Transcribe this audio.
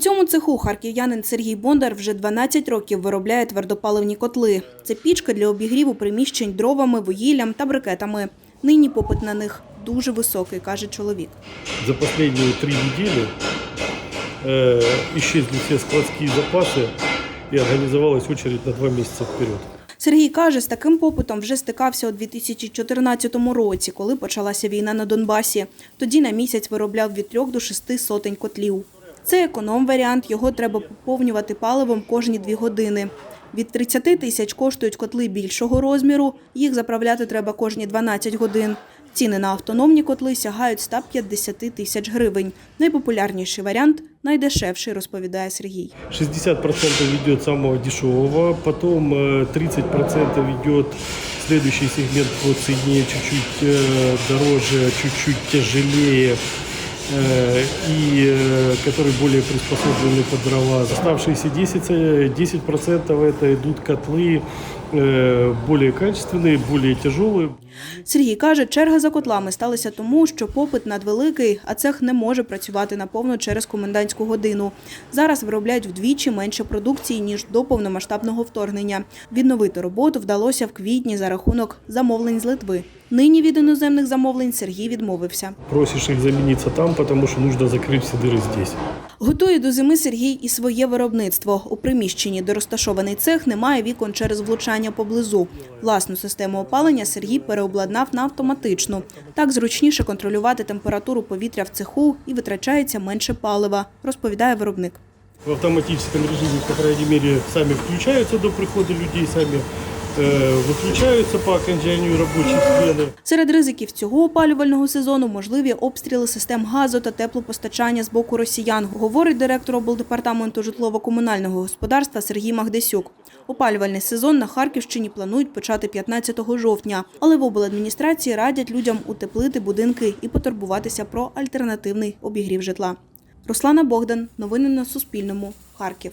цьому цеху харків'янин Сергій Бондар вже 12 років виробляє твердопаливні котли. Це пічки для обігріву приміщень дровами, вугіллям та брикетами. Нині попит на них дуже високий, каже чоловік. За последние три недели э, исчезли все складские запасы и организовалась очередь на два месяца вперед. Сергій каже, з таким попитом вже стикався у 2014 році, коли почалася війна на Донбасі. Тоді на місяць виробляв від трьох до шести сотень котлів. Це економ-варіант, його треба поповнювати паливом кожні дві години. Від 30 тисяч коштують котли більшого розміру, їх заправляти треба кожні 12 годин. Ціни на автономні котли сягають 150 тисяч гривень. Найпопулярніший варіант – найдешевший, розповідає Сергій. 60% идет самого дешевого, потом э, 30% идет следующий сегмент по цене чуть-чуть э, дороже, чуть-чуть тяжелее э, и э, которые более приспособлены под дрова. Оставшиеся 10, э, 10% это идут котлы э, более качественные, более тяжелые. Сергій каже, черга за котлами сталася тому, що попит надвеликий, а цех не може працювати наповно через комендантську годину. Зараз виробляють вдвічі менше продукції, ніж до повномасштабного вторгнення. Відновити роботу вдалося в квітні за рахунок замовлень з Литви. Нині від іноземних замовлень Сергій відмовився. Просишь их замениться там, потому что нужно закрыть все дыры здесь. Готує до зими Сергій і своє виробництво. У приміщенні, де розташований цех, немає вікон через влучання поблизу. Власну систему опалення Сергій переобладнав на автоматичну. Так зручніше контролювати температуру повітря в цеху і витрачається менше палива, розповідає виробник. В автоматическом режиме, по крайней мере, сами включаются до прихода людей, сами э, выключаются по окончанию рабочей смены. Серед ризиків цього опалювального сезону можливі обстріли систем газу та теплопостачання з боку росіян, говорить директор облдепартаменту житлово-комунального господарства Сергій Магдесюк. Опалювальний сезон на Харківщині планують почати 15 жовтня, але в обладміністрації радять людям утеплити будинки і потурбуватися про альтернативний обігрів житла. Руслана Богдан. Новини на Суспільному. Харків.